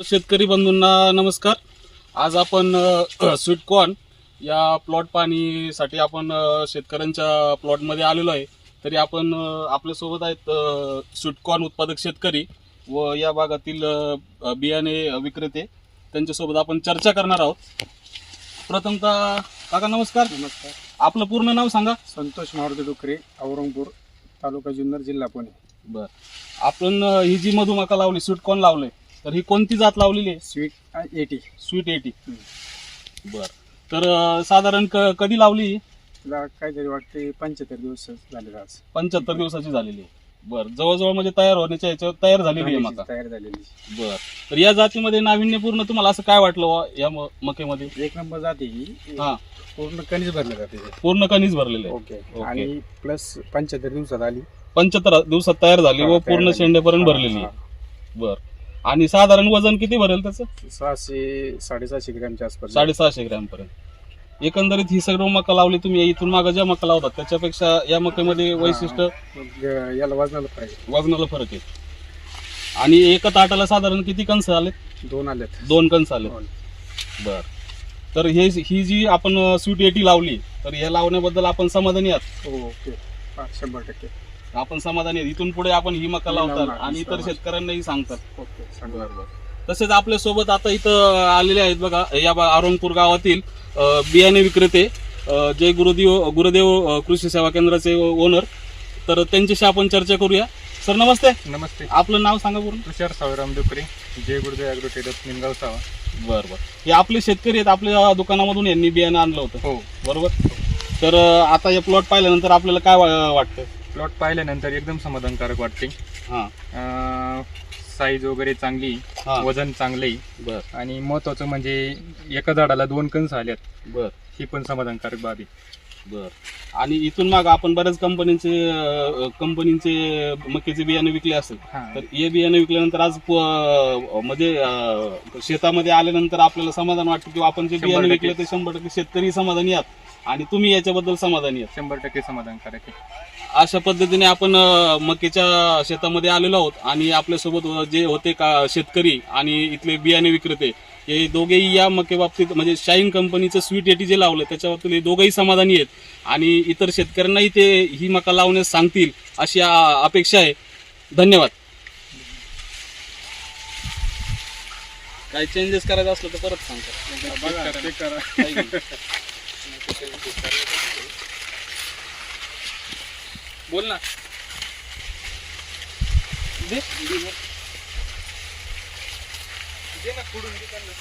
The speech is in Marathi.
शेतकरी बंधूंना नमस्कार. आज आपण अ, स्वीट कॉर्न या प्लॉट पाणीसाठी आपण शेतकऱ्यांच्या प्लॉटमध्ये आलेलो आहे. तरी आपण आपल्यासोबत आहेत अ, स्वीट कॉर्न उत्पादक शेतकरी व या भागातील बियाणे विक्रेते. त्यांच्यासोबत आपण चर्चा करणार आहोत. प्रथमतः काका नमस्कार. नमस्कार. आपलं पूर्ण नाव सांगा. संतोष मारुती डुकरे औरंगपूर तालुका जुन्नर जिल्हा पुणे. बर. आपण ही जी मधुमका लावली स्वीट कॉर्न लावले तर ही कोणती जात लावलेली आहे? स्वीट एटी स्वीट एटी बर. तर अ, साधारण क- कधी लावली ही? तिला काहीतरी वाटते पंच्याहत्तर दिवस झाले आज. पंच्याहत्तर दिवसाची झालेली आहे. बर. जवळजवळ म्हणजे तयार होण्याच्या ह्याच्यावर तयार झालेली आहे मका तयार झालेली. बर. तर या जातीमध्ये नाविन्यपूर्ण तुम्हाला असं काय वाटलं बुवा या म- मकेमध्ये? एक नंबर जाते ही. हा. पूर्ण कणीस भरले जाते पूर्ण कणीस भरलेले आहे. ओके. ओके. आणि प्लस पंच्याहत्तर दिवसात आली. पंच्याहत्तर दिवसात तयार झाली व पूर्ण हा, भरलेली. आहे. बर. आणि साधारण वजन किती भरेल त्याचं? सहाशे साडेसहाशे ग्रॅमच्या आसपास. साडेसहाशे ग्रॅम पर्यंत. एकंदरीत ही सर्व मका लावली तुम्ही इथून मागे ज्या मका लावतात त्याच्यापेक्षा या मकेमध्ये वैशिष्ट्य? मग याला वजनाला पाहिजे वजनाला फरक आहे. आणि एका ताटाला साधारण किती कंस आले दोन आलेत. दोन कंस आले दोन. बर. तर हे ही जी आपण स्वीट एटी लावली तर हे लावण्याबद्दल आपण समाधानी आहात? हो ओके. हा, शंभर टक्के. आपण समाधानी आहेत. इथून पुढे आपण ही मका लावतात लावणार, आणि इतर. शेतकऱ्यांनाही सांगतात. ओके तसेच आपल्यासोबत आता इथं आलेले आहेत बघा या बा- गावातील अ, बियाणे विक्रेते अ, जय गुरुदेव गुरुदेव अ, कृषी सेवा केंद्राचे ओनर. तर त्यांच्याशी आपण चर्चा करूया. सर नमस्ते. नमस्ते. आपलं नाव सांगा पूर्ण. तुषार सावराम डुकरे जय गुरुदेव ॲग्रो ट्रेडर्स निमगाव सावा बरं बरं. हे आपले शेतकरी आहेत आपल्या दुकानामधून यांनी बियाणं आणलं होतं. हो. बरोबर? तर आता हे प्लॉट पाहिल्यानंतर आपल्याला काय वा- वाटतं? प्लॉट पाहिल्यानंतर एकदम समाधानकारक वाटते. हां. साईज वगैरे चांगली हां. वजन चांगले बर. आणि महत्वाचं म्हणजे एका झाडाला दोन कंस आल्यात. बर. ही पण समाधानकारक बाब आहे. बर. आणि इथून माग आपण बऱ्याच कंपनीचे कंपनीचे मक्याचे बियाणे विकले असेल. हा. तर हे बियाणे विकल्यानंतर आज प- म्हणजे अ, शेतामध्ये आल्यानंतर आपल्याला समाधान वाटतं किंवा आपण जे शंभर बियाणे टक्के. विकले ते शंभर टक्के शेतकरी समाधानी आहात. आणि तुम्ही याच्याबद्दल समाधानी आहात? शंभर टक्के समाधानकारक आहे अशा पद्धतीने आपण अ, मक्याच्या शेतामध्ये आलेलो आहोत आणि आपल्यासोबत जे होते का शेतकरी आणि इथले बियाणे विक्रेते हे दोघेही या मके बाबतीत म्हणजे शाईन कंपनीचं स्वीट एटी जे लावलं त्याच्याबाबतीत हे दोघेही समाधानी आहेत. आणि इतर शेतकऱ्यांनाही ते ही मका लावण्यास सांगतील अशी अ, अपेक्षा आहे. धन्यवाद. काही चेंजेस करायचं असलं तर परत सांगता बोल ना दे दे ना. दे फोडून दे त्यांना.